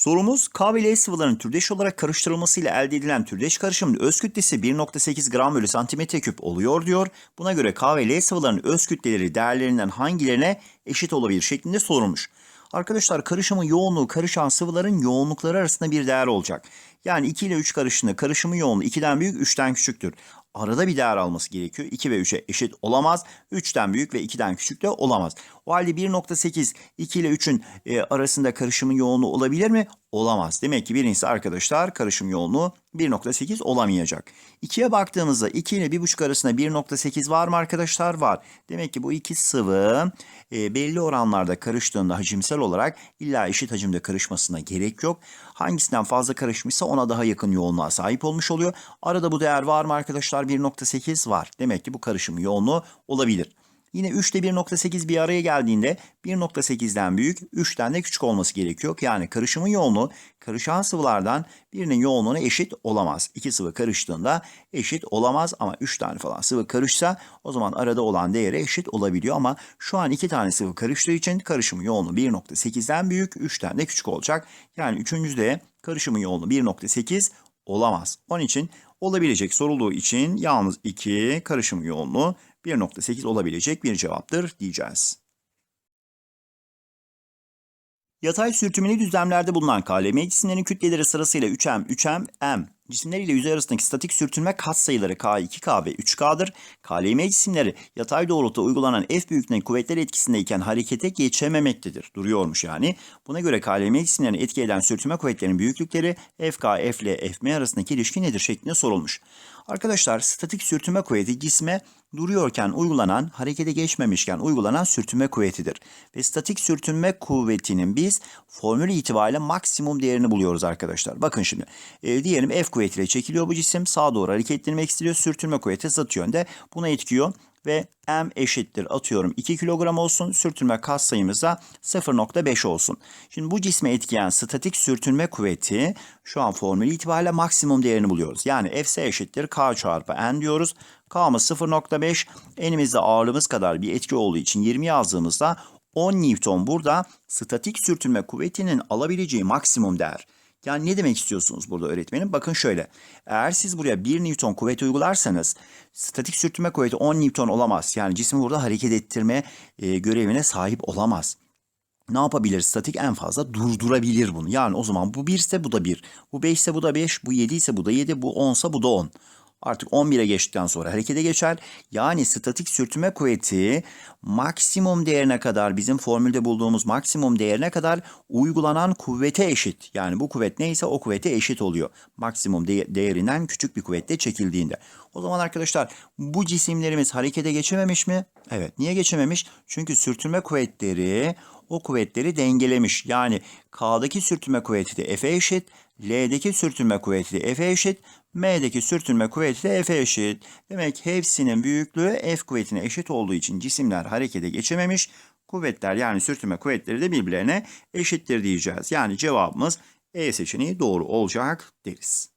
Sorumuz K ve L sıvıların türdeş olarak karıştırılmasıyla elde edilen türdeş karışımın öz kütlesi 1.8 gram bölü santimetre küp oluyor diyor. Buna göre K ve L sıvıların öz kütleleri değerlerinden hangilerine eşit olabilir şeklinde sorulmuş. Arkadaşlar karışımın yoğunluğu karışan sıvıların yoğunlukları arasında bir değer olacak. Yani 2 ile 3 karışımda karışımın yoğunluğu 2'den büyük 3'ten küçüktür. Arada bir değer alması gerekiyor. 2 ve 3'e eşit olamaz. 3'ten büyük ve 2'den küçük de olamaz. O halde 1.8 2 ile 3'ün e, arasında karışımın yoğunluğu olabilir mi? Olamaz. Demek ki birincisi arkadaşlar karışım yoğunluğu 1.8 olamayacak. 2'ye baktığımızda 2 ile 1.5 arasında 1.8 var mı arkadaşlar? Var. Demek ki bu iki sıvı e, belli oranlarda karıştığında hacimsel olarak illa eşit hacimde karışmasına gerek yok. Hangisinden fazla karışmışsa ona daha yakın yoğunluğa sahip olmuş oluyor. Arada bu değer var mı arkadaşlar? 1.8 var. Demek ki bu karışım yoğunluğu olabilir. Yine 3 ile 1.8 bir araya geldiğinde 1.8'den büyük, 3'ten de küçük olması gerekiyor. Yani karışımın yoğunluğu karışan sıvılardan birinin yoğunluğuna eşit olamaz. İki sıvı karıştığında eşit olamaz ama 3 tane falan sıvı karışsa o zaman arada olan değere eşit olabiliyor. Ama şu an 2 tane sıvı karıştığı için karışımın yoğunluğu 1.8'den büyük, 3'ten de küçük olacak. Yani üçüncüde karışımın yoğunluğu 1.8 olamaz. Onun için olabilecek sorulduğu için yalnız 2 karışım yoğunluğu 1.8 olabilecek bir cevaptır diyeceğiz. Yatay sürtünmeli düzlemlerde bulunan KLM cisimlerin kütleleri sırasıyla 3M, 3M, M. Cisimler ile yüzey arasındaki statik sürtünme katsayıları K, 2K ve 3K'dır. KLM cisimleri yatay doğrultuda uygulanan F büyüklüğündeki kuvvetler etkisindeyken harekete geçememektedir. Duruyormuş yani. Buna göre KLM cisimlerini etki eden sürtünme kuvvetlerinin büyüklükleri FK, F ile FM arasındaki ilişki nedir şeklinde sorulmuş. Arkadaşlar statik sürtünme kuvveti cisme duruyorken uygulanan, harekete geçmemişken uygulanan sürtünme kuvvetidir. Ve statik sürtünme kuvvetinin biz formülü itibariyle maksimum değerini buluyoruz arkadaşlar. Bakın şimdi e, diyelim F kuvvetiyle çekiliyor bu cisim sağa doğru hareketlenmek istiyor. Sürtünme kuvveti zıt yönde buna etkiyor ve M eşittir atıyorum 2 kilogram olsun. Sürtünme kas sayımız da 0.5 olsun. Şimdi bu cisme etkileyen statik sürtünme kuvveti şu an formülü itibariyle maksimum değerini buluyoruz. Yani Fs eşittir K çarpı N diyoruz. K'mız 0.5. Elimizde ağırlığımız kadar bir etki olduğu için 20 yazdığımızda 10 Newton burada statik sürtünme kuvvetinin alabileceği maksimum değer. Yani ne demek istiyorsunuz burada öğretmenim? Bakın şöyle. Eğer siz buraya 1 Newton kuvvet uygularsanız statik sürtünme kuvveti 10 Newton olamaz. Yani cismi burada hareket ettirme e, görevine sahip olamaz. Ne yapabilir? Statik en fazla durdurabilir bunu. Yani o zaman bu 1 ise bu da 1. Bu 5 ise bu da 5. Bu 7 ise bu da 7. Bu 10 ise bu da 10. Artık 11'e geçtikten sonra harekete geçer. Yani statik sürtünme kuvveti maksimum değerine kadar bizim formülde bulduğumuz maksimum değerine kadar uygulanan kuvvete eşit. Yani bu kuvvet neyse o kuvvete eşit oluyor. Maksimum de- değerinden küçük bir kuvvette çekildiğinde. O zaman arkadaşlar bu cisimlerimiz harekete geçememiş mi? Evet. Niye geçememiş? Çünkü sürtünme kuvvetleri o kuvvetleri dengelemiş. Yani K'daki sürtünme kuvveti de F'e eşit, L'deki sürtünme kuvveti F'e eşit, M'deki sürtünme kuvveti de F'e eşit. Demek hepsinin büyüklüğü F kuvvetine eşit olduğu için cisimler harekete geçememiş. Kuvvetler yani sürtünme kuvvetleri de birbirlerine eşittir diyeceğiz. Yani cevabımız E seçeneği doğru olacak deriz.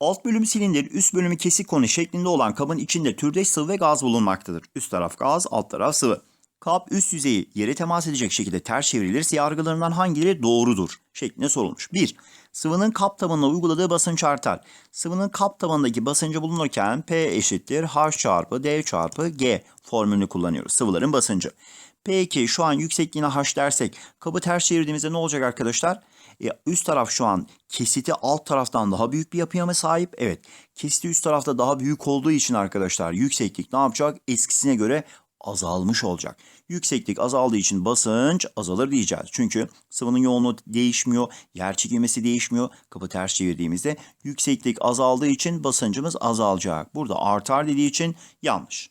Alt bölümü silindir, üst bölümü kesik konu şeklinde olan kabın içinde türdeş sıvı ve gaz bulunmaktadır. Üst taraf gaz, alt taraf sıvı. Kap üst yüzeyi yere temas edecek şekilde ters çevrilirse yargılarından hangileri doğrudur şeklinde sorulmuş. 1. Sıvının kap tabanına uyguladığı basınç artar. Sıvının kap tabanındaki basıncı bulunurken P eşittir H çarpı D çarpı G formülünü kullanıyoruz. Sıvıların basıncı. Peki şu an yüksekliğine H dersek kabı ters çevirdiğimizde ne olacak arkadaşlar? E, üst taraf şu an kesiti alt taraftan daha büyük bir yapıya mı sahip? Evet. Kesiti üst tarafta daha büyük olduğu için arkadaşlar yükseklik ne yapacak? Eskisine göre azalmış olacak. Yükseklik azaldığı için basınç azalır diyeceğiz. Çünkü sıvının yoğunluğu değişmiyor, yer çekilmesi değişmiyor. Kapı ters çevirdiğimizde yükseklik azaldığı için basıncımız azalacak. Burada artar dediği için yanlış.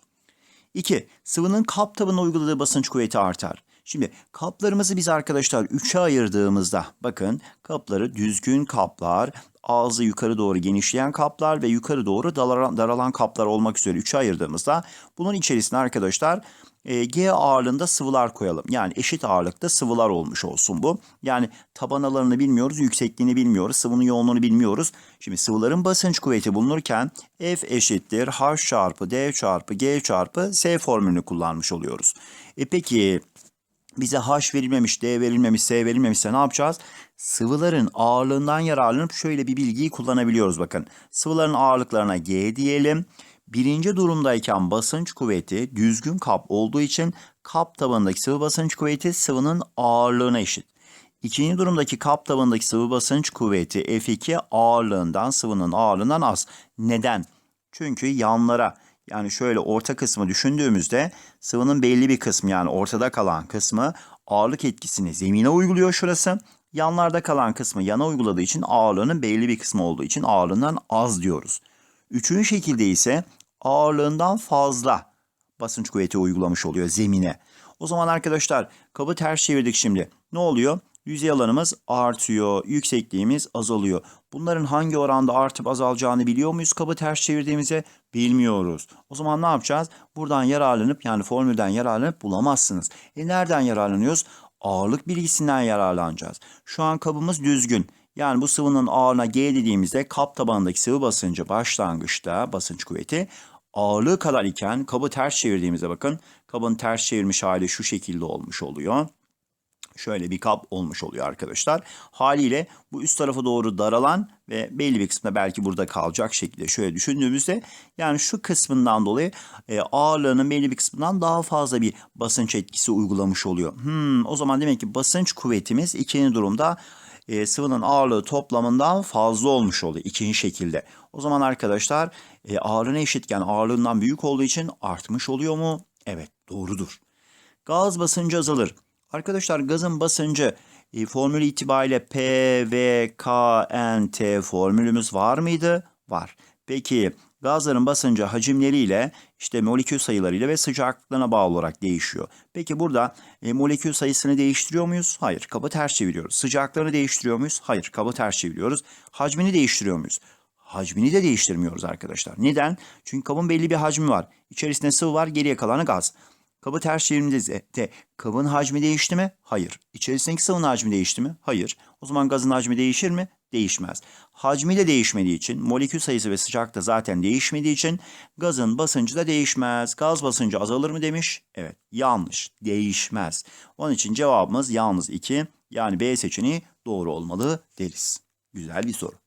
2. Sıvının kap tabanına uyguladığı basınç kuvveti artar. Şimdi kaplarımızı biz arkadaşlar 3'e ayırdığımızda bakın kapları düzgün kaplar, ağzı yukarı doğru genişleyen kaplar ve yukarı doğru daralan, daralan kaplar olmak üzere 3'e ayırdığımızda bunun içerisine arkadaşlar e, G ağırlığında sıvılar koyalım. Yani eşit ağırlıkta sıvılar olmuş olsun bu. Yani taban alanını bilmiyoruz, yüksekliğini bilmiyoruz, sıvının yoğunluğunu bilmiyoruz. Şimdi sıvıların basınç kuvveti bulunurken F eşittir H çarpı D çarpı G çarpı S formülünü kullanmış oluyoruz. E peki bize H verilmemiş, D verilmemiş, S verilmemişse ne yapacağız? Sıvıların ağırlığından yararlanıp şöyle bir bilgiyi kullanabiliyoruz bakın. Sıvıların ağırlıklarına G diyelim. Birinci durumdayken basınç kuvveti düzgün kap olduğu için kap tabanındaki sıvı basınç kuvveti sıvının ağırlığına eşit. İkinci durumdaki kap tabanındaki sıvı basınç kuvveti F2 ağırlığından sıvının ağırlığından az. Neden? Çünkü yanlara yani şöyle orta kısmı düşündüğümüzde sıvının belli bir kısmı yani ortada kalan kısmı ağırlık etkisini zemine uyguluyor şurası. Yanlarda kalan kısmı yana uyguladığı için ağırlığının belli bir kısmı olduğu için ağırlığından az diyoruz. Üçüncü şekilde ise ağırlığından fazla basınç kuvveti uygulamış oluyor zemine. O zaman arkadaşlar kabı ters çevirdik şimdi. Ne oluyor? Yüzey alanımız artıyor, yüksekliğimiz azalıyor. Bunların hangi oranda artıp azalacağını biliyor muyuz kabı ters çevirdiğimizde? Bilmiyoruz. O zaman ne yapacağız? Buradan yararlanıp yani formülden yararlanıp bulamazsınız. E nereden yararlanıyoruz? Ağırlık bilgisinden yararlanacağız. Şu an kabımız düzgün. Yani bu sıvının ağırlığına G dediğimizde kap tabanındaki sıvı basıncı başlangıçta basınç kuvveti ağırlığı kadar iken kabı ters çevirdiğimizde bakın kabın ters çevirmiş hali şu şekilde olmuş oluyor şöyle bir kap olmuş oluyor arkadaşlar. Haliyle bu üst tarafa doğru daralan ve belli bir kısmında belki burada kalacak şekilde şöyle düşündüğümüzde yani şu kısmından dolayı e, ağırlığının belli bir kısmından daha fazla bir basınç etkisi uygulamış oluyor. Hmm, o zaman demek ki basınç kuvvetimiz ikinci durumda e, sıvının ağırlığı toplamından fazla olmuş oluyor ikinci şekilde. O zaman arkadaşlar e, ağırlığına eşitken ağırlığından büyük olduğu için artmış oluyor mu? Evet doğrudur. Gaz basıncı azalır. Arkadaşlar gazın basıncı e, formülü itibariyle P, V, K, N, T formülümüz var mıydı? Var. Peki gazların basıncı hacimleriyle işte molekül sayılarıyla ve sıcaklıklarına bağlı olarak değişiyor. Peki burada e, molekül sayısını değiştiriyor muyuz? Hayır. Kabı ters çeviriyoruz. Sıcaklığını değiştiriyor muyuz? Hayır. Kabı ters çeviriyoruz. Hacmini değiştiriyor muyuz? Hacmini de değiştirmiyoruz arkadaşlar. Neden? Çünkü kabın belli bir hacmi var. İçerisinde sıvı var, geriye kalanı gaz. Kabı ters çevirdiğimizde kabın hacmi değişti mi? Hayır. İçerisindeki sıvının hacmi değişti mi? Hayır. O zaman gazın hacmi değişir mi? Değişmez. Hacmi de değişmediği için, molekül sayısı ve sıcaklık da zaten değişmediği için gazın basıncı da değişmez. Gaz basıncı azalır mı demiş? Evet. Yanlış. Değişmez. Onun için cevabımız yalnız 2. Yani B seçeneği doğru olmalı deriz. Güzel bir soru.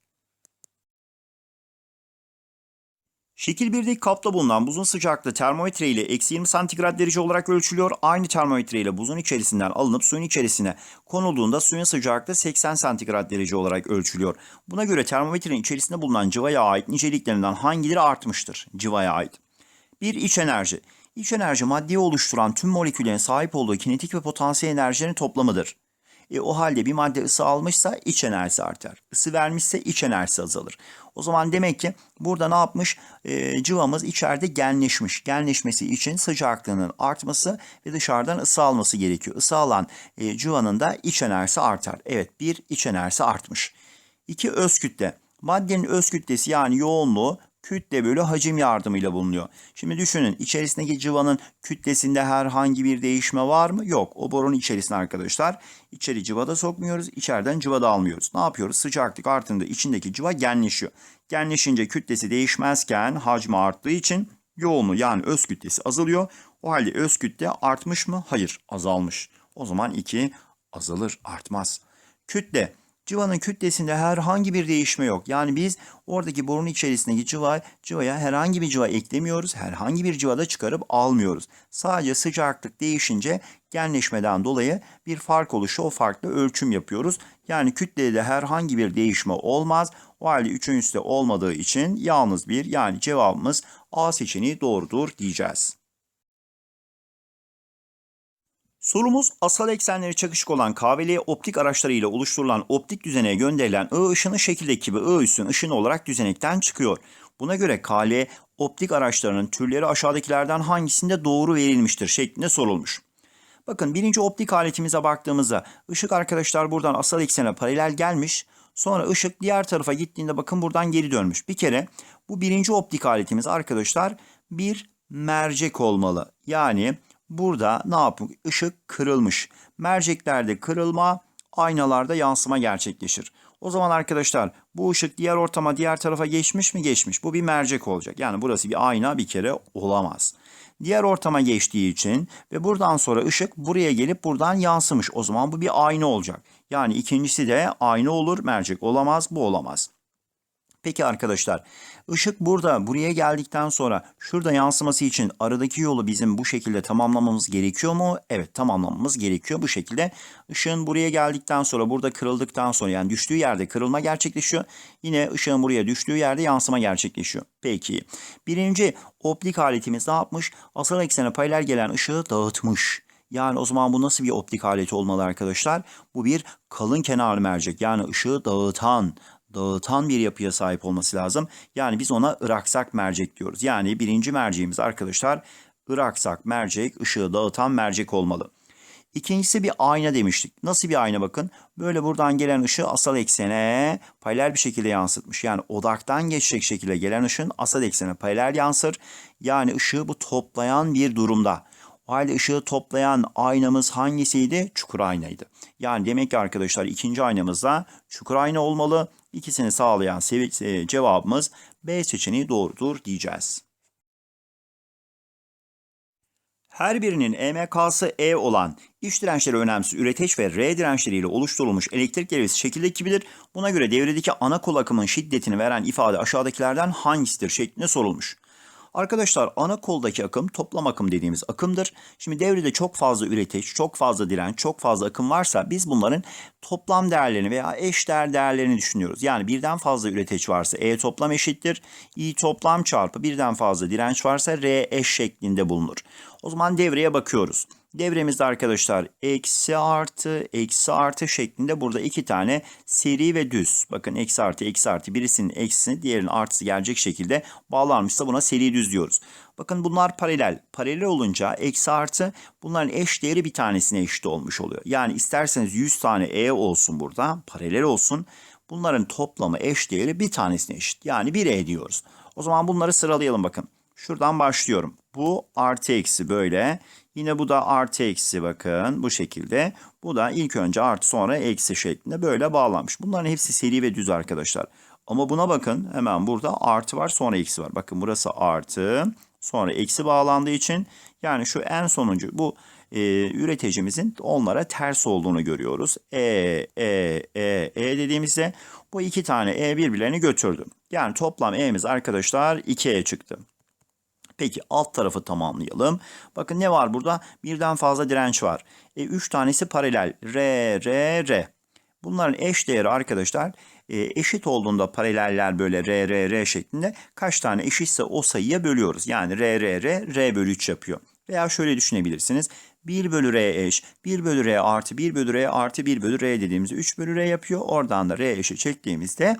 Şekil 1'deki kapta bulunan buzun sıcaklığı termometre ile eksi 20 santigrat derece olarak ölçülüyor. Aynı termometre ile buzun içerisinden alınıp suyun içerisine konulduğunda suyun sıcaklığı 80 santigrat derece olarak ölçülüyor. Buna göre termometrenin içerisinde bulunan cıvaya ait niceliklerinden hangileri artmıştır? Cıvaya ait. 1. İç enerji. İç enerji maddeyi oluşturan tüm moleküllerin sahip olduğu kinetik ve potansiyel enerjilerin toplamıdır. E, o halde bir madde ısı almışsa iç enerjisi artar. Isı vermişse iç enerjisi azalır. O zaman demek ki burada ne yapmış? E, cıvamız içeride genleşmiş. Genleşmesi için sıcaklığının artması ve dışarıdan ısı alması gerekiyor. Isı alan e, cıvanın da iç enerjisi artar. Evet bir iç enerjisi artmış. İki öz kütle. Maddenin öz kütlesi yani yoğunluğu kütle bölü hacim yardımıyla bulunuyor. Şimdi düşünün içerisindeki cıvanın kütlesinde herhangi bir değişme var mı? Yok. O borunun içerisine arkadaşlar içeri cıva da sokmuyoruz. içeriden cıva da almıyoruz. Ne yapıyoruz? Sıcaklık artınca içindeki cıva genleşiyor. Genleşince kütlesi değişmezken hacmi arttığı için yoğunluğu yani öz kütlesi azalıyor. O halde öz kütle artmış mı? Hayır azalmış. O zaman 2 azalır artmaz. Kütle Cıvanın kütlesinde herhangi bir değişme yok. Yani biz oradaki borunun içerisindeki cıva, cıvaya herhangi bir cıva eklemiyoruz. Herhangi bir cıva da çıkarıp almıyoruz. Sadece sıcaklık değişince genleşmeden dolayı bir fark oluşu o farklı ölçüm yapıyoruz. Yani kütlede herhangi bir değişme olmaz. O halde üçüncüsü olmadığı için yalnız bir yani cevabımız A seçeneği doğrudur diyeceğiz. Sorumuz asal eksenleri çakışık olan KVL optik araçlarıyla oluşturulan optik düzeneye gönderilen I ışını şekildeki gibi I üssün ışını olarak düzenekten çıkıyor. Buna göre KL optik araçlarının türleri aşağıdakilerden hangisinde doğru verilmiştir şeklinde sorulmuş. Bakın birinci optik aletimize baktığımızda ışık arkadaşlar buradan asal eksene paralel gelmiş. Sonra ışık diğer tarafa gittiğinde bakın buradan geri dönmüş. Bir kere bu birinci optik aletimiz arkadaşlar bir mercek olmalı. Yani Burada ne yapıyor? Işık kırılmış. Merceklerde kırılma, aynalarda yansıma gerçekleşir. O zaman arkadaşlar bu ışık diğer ortama diğer tarafa geçmiş mi geçmiş. Bu bir mercek olacak. Yani burası bir ayna bir kere olamaz. Diğer ortama geçtiği için ve buradan sonra ışık buraya gelip buradan yansımış. O zaman bu bir ayna olacak. Yani ikincisi de ayna olur mercek olamaz bu olamaz. Peki arkadaşlar ışık burada buraya geldikten sonra şurada yansıması için aradaki yolu bizim bu şekilde tamamlamamız gerekiyor mu? Evet tamamlamamız gerekiyor bu şekilde. Işığın buraya geldikten sonra burada kırıldıktan sonra yani düştüğü yerde kırılma gerçekleşiyor. Yine ışığın buraya düştüğü yerde yansıma gerçekleşiyor. Peki birinci optik aletimiz ne yapmış? Asal eksene paralel gelen ışığı dağıtmış. Yani o zaman bu nasıl bir optik aleti olmalı arkadaşlar? Bu bir kalın kenarlı mercek yani ışığı dağıtan, dağıtan bir yapıya sahip olması lazım. Yani biz ona ıraksak mercek diyoruz. Yani birinci merceğimiz arkadaşlar ıraksak mercek, ışığı dağıtan mercek olmalı. İkincisi bir ayna demiştik. Nasıl bir ayna bakın? Böyle buradan gelen ışığı asal eksene paralel bir şekilde yansıtmış. Yani odaktan geçecek şekilde gelen ışığın asal eksene paralel yansır. Yani ışığı bu toplayan bir durumda. Halde ışığı toplayan aynamız hangisiydi? Çukur aynaydı. Yani demek ki arkadaşlar ikinci aynamız da çukur ayna olmalı. İkisini sağlayan sevi- cevabımız B seçeneği doğrudur diyeceğiz. Her birinin EMK'sı E olan iç dirençleri önemsiz üreteç ve R dirençleriyle oluşturulmuş elektrik devresi şekilde kibilir. Buna göre devredeki ana kol akımın şiddetini veren ifade aşağıdakilerden hangisidir şeklinde sorulmuş. Arkadaşlar ana koldaki akım toplam akım dediğimiz akımdır. Şimdi devrede çok fazla üreteç, çok fazla direnç, çok fazla akım varsa biz bunların toplam değerlerini veya eş değer değerlerini düşünüyoruz. Yani birden fazla üreteç varsa E toplam eşittir. I toplam çarpı birden fazla direnç varsa R eş şeklinde bulunur. O zaman devreye bakıyoruz. Devremizde arkadaşlar eksi artı eksi artı şeklinde burada iki tane seri ve düz. Bakın eksi artı eksi artı birisinin eksisi diğerinin artısı gelecek şekilde bağlanmışsa buna seri düz diyoruz. Bakın bunlar paralel. Paralel olunca eksi artı bunların eş değeri bir tanesine eşit olmuş oluyor. Yani isterseniz 100 tane E olsun burada paralel olsun. Bunların toplamı eş değeri bir tanesine eşit. Yani 1 E diyoruz. O zaman bunları sıralayalım bakın. Şuradan başlıyorum. Bu artı eksi böyle. Yine bu da artı eksi bakın bu şekilde. Bu da ilk önce artı sonra eksi şeklinde böyle bağlanmış. Bunların hepsi seri ve düz arkadaşlar. Ama buna bakın hemen burada artı var sonra eksi var. Bakın burası artı sonra eksi bağlandığı için yani şu en sonuncu bu e, üreticimizin onlara ters olduğunu görüyoruz. E, E, E, E dediğimizde bu iki tane E birbirlerini götürdü. Yani toplam E'miz arkadaşlar 2E çıktı. Peki alt tarafı tamamlayalım. Bakın ne var burada? Birden fazla direnç var. E, üç tanesi paralel. R, R, R. Bunların eş değeri arkadaşlar e, eşit olduğunda paraleller böyle R, R, R şeklinde kaç tane eşitse o sayıya bölüyoruz. Yani R, R, R, R bölü 3 yapıyor. Veya şöyle düşünebilirsiniz. 1 bölü R eş, 1 bölü R artı 1 bölü R artı 1 bölü R dediğimizde 3 bölü R yapıyor. Oradan da R eşi çektiğimizde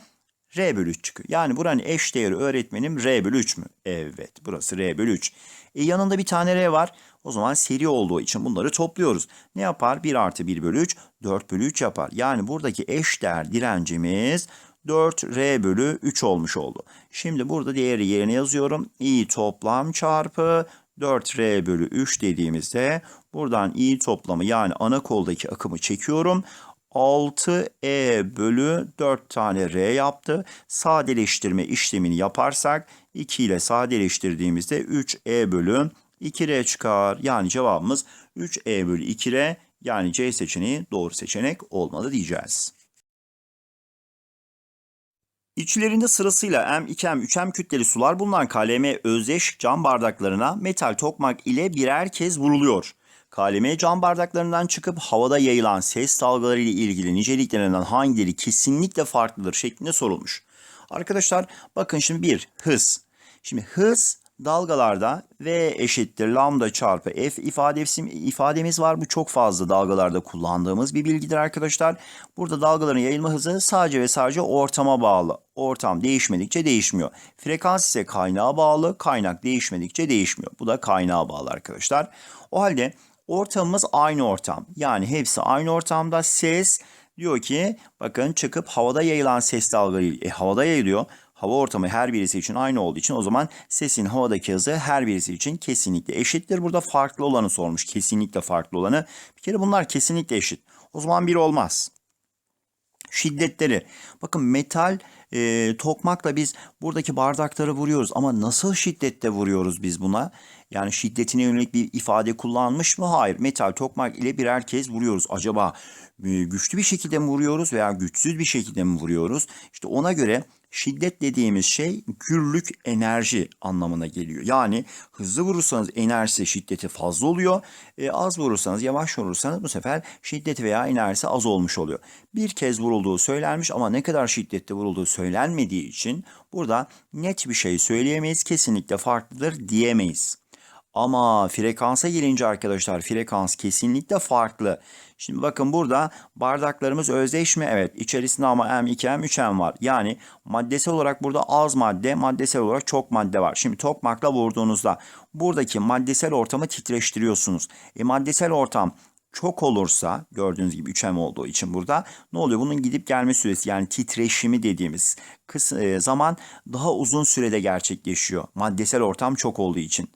R bölü 3 çıkıyor. Yani buranın eş değeri öğretmenim R bölü 3 mü? Evet burası R bölü 3. E yanında bir tane R var. O zaman seri olduğu için bunları topluyoruz. Ne yapar? 1 artı 1 bölü 3 4 bölü 3 yapar. Yani buradaki eş değer direncimiz 4R bölü 3 olmuş oldu. Şimdi burada değeri yerine yazıyorum. I toplam çarpı 4R bölü 3 dediğimizde buradan I toplamı yani ana koldaki akımı çekiyorum. 6E bölü 4 tane R yaptı. Sadeleştirme işlemini yaparsak 2 ile sadeleştirdiğimizde 3E bölü 2R çıkar. Yani cevabımız 3E bölü 2R yani C seçeneği doğru seçenek olmalı diyeceğiz. İçlerinde sırasıyla M2M, 3M kütleli sular bulunan KLM özdeş cam bardaklarına metal tokmak ile birer kez vuruluyor. KLM cam bardaklarından çıkıp havada yayılan ses dalgaları ile ilgili niceliklerinden hangileri kesinlikle farklıdır şeklinde sorulmuş. Arkadaşlar bakın şimdi bir hız. Şimdi hız dalgalarda V eşittir lambda çarpı F ifadesi, ifademiz var. Bu çok fazla dalgalarda kullandığımız bir bilgidir arkadaşlar. Burada dalgaların yayılma hızı sadece ve sadece ortama bağlı. Ortam değişmedikçe değişmiyor. Frekans ise kaynağa bağlı. Kaynak değişmedikçe değişmiyor. Bu da kaynağa bağlı arkadaşlar. O halde ortamımız aynı ortam. Yani hepsi aynı ortamda. Ses diyor ki bakın çıkıp havada yayılan ses dalgaları e, havada yayılıyor. Hava ortamı her birisi için aynı olduğu için o zaman sesin havadaki hızı her birisi için kesinlikle eşittir. Burada farklı olanı sormuş. Kesinlikle farklı olanı. Bir kere bunlar kesinlikle eşit. O zaman bir olmaz. Şiddetleri. Bakın metal e, tokmakla biz buradaki bardakları vuruyoruz ama nasıl şiddette vuruyoruz biz buna? Yani şiddetine yönelik bir ifade kullanmış mı? Hayır. Metal tokmak ile birer kez vuruyoruz. Acaba e, güçlü bir şekilde mi vuruyoruz veya güçsüz bir şekilde mi vuruyoruz? İşte ona göre şiddet dediğimiz şey gürlük enerji anlamına geliyor. Yani hızlı vurursanız enerjisi şiddeti fazla oluyor. E, az vurursanız yavaş vurursanız bu sefer şiddeti veya enerjisi az olmuş oluyor. Bir kez vurulduğu söylenmiş ama ne kadar şiddetli vurulduğu söylenmediği için burada net bir şey söyleyemeyiz. Kesinlikle farklıdır diyemeyiz. Ama frekansa gelince arkadaşlar frekans kesinlikle farklı. Şimdi bakın burada bardaklarımız özdeş mi? Evet. İçerisinde ama M, 2M, 3M var. Yani maddesel olarak burada az madde, maddesel olarak çok madde var. Şimdi tokmakla vurduğunuzda buradaki maddesel ortamı titreştiriyorsunuz. E maddesel ortam çok olursa gördüğünüz gibi 3M olduğu için burada ne oluyor? Bunun gidip gelme süresi yani titreşimi dediğimiz e, zaman daha uzun sürede gerçekleşiyor. Maddesel ortam çok olduğu için.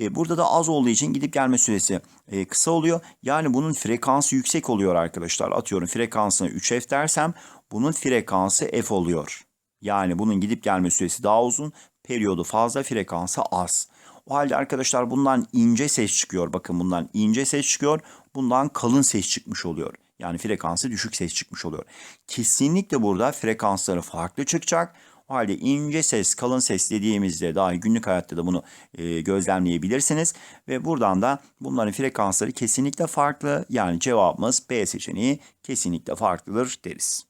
E, burada da az olduğu için gidip gelme süresi e, kısa oluyor. Yani bunun frekansı yüksek oluyor arkadaşlar. Atıyorum frekansını 3F dersem bunun frekansı F oluyor. Yani bunun gidip gelme süresi daha uzun, periyodu fazla, frekansı az. O halde arkadaşlar bundan ince ses çıkıyor. Bakın bundan ince ses çıkıyor. Bundan kalın ses çıkmış oluyor. Yani frekansı düşük ses çıkmış oluyor. Kesinlikle burada frekansları farklı çıkacak. O halde ince ses, kalın ses dediğimizde daha günlük hayatta da bunu e, gözlemleyebilirsiniz. Ve buradan da bunların frekansları kesinlikle farklı. Yani cevabımız B seçeneği kesinlikle farklıdır deriz.